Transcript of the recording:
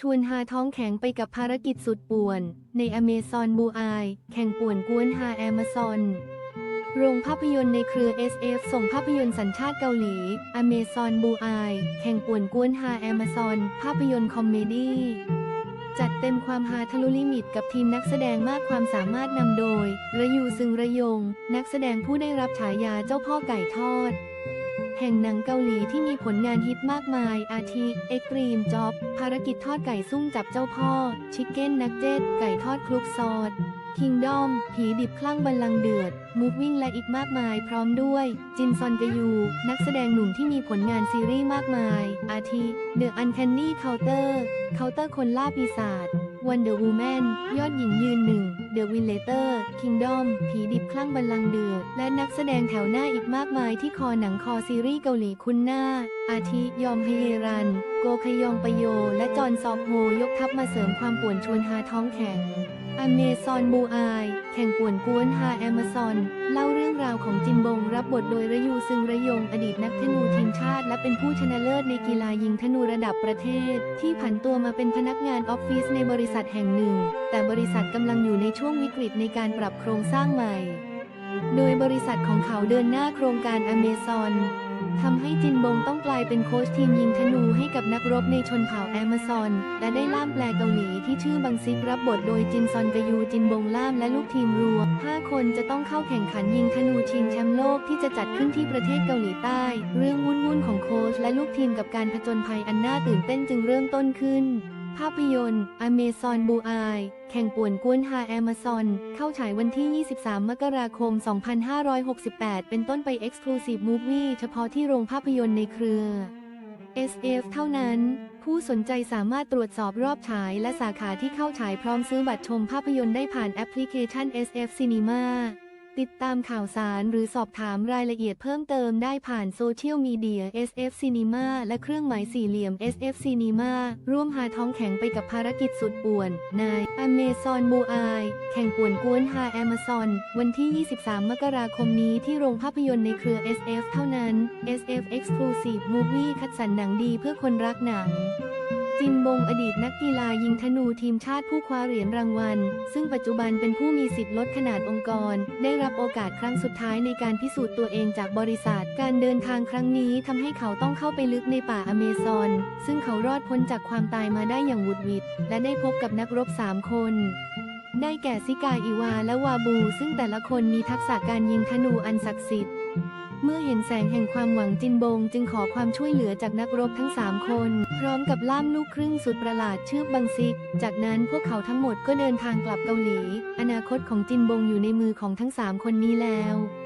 ชวนหาท้องแข็งไปกับภารกิจสุดป่วน ในอเมซอนบูอาย แข่งป่วนกวนหาแอมซอน โรงภาพยนตร์ในเครือ SF ส่งภาพยนตร์สัญชาติเกาหลี อเมซอนบูอาย แข่งป่วนกวนหาแอมซอน ภาพยนตร์คอมเมดี้จัดเต็มความฮาทะลุลิมิตกับทีมนักแสดงมากความสามารถนำโดย ระยูซึงระยง นักแสดงผู้ได้รับฉายาเจ้าพ่อไก่ทอด แห่งหนังเกาหลีที่มีผลงานฮิตมากมาย อาทิเอ็กรีมจ็อบ ภารกิจทอดไก่ซุ่มจับเจ้าพ่อ ชิคเก้นนักเจ็ตไก่ทอดคลุกซอสคิงดอม ผีดิบคลั่งบัลลังเดือด มูฟวิ่งและอีกมากมายพร้อมด้วย จินซอนกยู นักแสดงหนุ่มที่มีผลงานซีรีส์มากมาย อาทิเดอะอัน c คนนี่เคาน์เตอร์เคาน์เตอร์คนล่าปีศาจ วันเดอะวูแมนยอดหญิงยืนหนึ่งเดอะวินเลเตอร์คิงดอมผีดิบคลั่งบัลลังก์เดือด และนักแสดงแถวหน้าอีกมากมายที่คอหนังคอซีรีส์เกาหลีคุ้นหน้า อาทิยอมฮเยรัน โกคยองปโย และจอนซอกโฮยกทัพมาเสริมความป่วนชวนฮาท้องแข็ง อเมซอนบูอาย แข่งป่วนกวนฮาแอมซอน เล่าเรื่องราวของจินบง รับบทโดยระยูซึงระยง อดีตนักธนูทีมชาติ และเป็นผู้ชนะเลิศในกีฬายิงธนูระดับประเทศ ที่ผันตัวมาเป็นพนักงานออฟฟิศในบริษัทแห่งหนึ่ง แต่บริษัทกำลังอยู่ในช่วงวิกฤตในการปรับโครงสร้างใหม่ โดยบริษัทของเขาเดินหน้าโครงการอเมซอน ทำให้จินบงต้องกลายเป็นโค้ชทีมยิงธนูให้กับนักรบในชนเผ่าแอมะซอน และได้ล่ามแปลเกาหลีที่ชื่อบังซิกรับบทโดยจินซอนกยูจินบงล่ามและลูกทีมรวม 5 คนจะต้องเข้าแข่งขันยิงธนูชิงแชมป์โลกที่จะจัดขึ้นที่ประเทศเกาหลีใต้ เรื่องวุ่นวุ่นของโค้ชและลูกทีมกับการผจญภัยอันน่าตื่นเต้นจึงเริ่มต้นขึ้น ภาพยนตร์อเมซอนบูอายแข่งป่วนกวนฮาแอมะซอน เข้าฉายวันที่ 23 มกราคม 2568 เป็นต้นไป Exclusive Movie เฉพาะที่โรงภาพยนตร์ในเครือ SF เท่านั้น ผู้สนใจสามารถตรวจสอบรอบฉายและสาขาที่เข้าฉายพร้อมซื้อบัตรชมภาพยนตร์ได้ผ่านแอปพลิเคชัน SF Cinema ติดตามข่าวสารหรือสอบถามรายละเอียดเพิ่มเติมได้ผ่านโซเชียลมีเดีย SF Cinema และเครื่องหมายสี่เหลี่ยม SF Cinema ร่วมหาท้องแข็งไปกับภารกิจสุดป่วนใน Amazon b o a i แข่งป่วนกวนหา Amazon วันที่ 23 มกราคมนี้ที่โรงภาพยนตร์ในเครือ SF เท่านั้น SF Exclusive Movie คัดสรรหนังดีเพื่อคนรักหนัง จินบงอดีตนักกีฬายิงธนูทีมชาติผู้คว้าเหรียญรางวัล ซึ่งปัจจุบันเป็นผู้มีสิทธิ์ลดขนาดองค์กร ได้รับโอกาสครั้งสุดท้ายในการพิสูจน์ตัวเองจากบริษัท การเดินทางครั้งนี้ทำให้เขาต้องเข้าไปลึกในป่าอเมซอน ซึ่งเขารอดพ้นจากความตายมาได้อย่างหวุดหวิด และได้พบกับนักรบสามคนได้แก่ซิกาอิวาและวาบู ซึ่งแต่ละคนมีทักษะการยิงธนูอันศักดิ์สิทธิ์ เมื่อเห็นแสงแห่งความหวังจินบง จึงขอความช่วยเหลือจากนักรบทั้งสามคน พร้อมกับล่ามลูกครึ่งสุดประหลาดชื่อบังซิก จากนั้นพวกเขาทั้งหมดก็เดินทางกลับเกาหลี อนาคตของจินบงอยู่ในมือของทั้งสามคนนี้แล้ว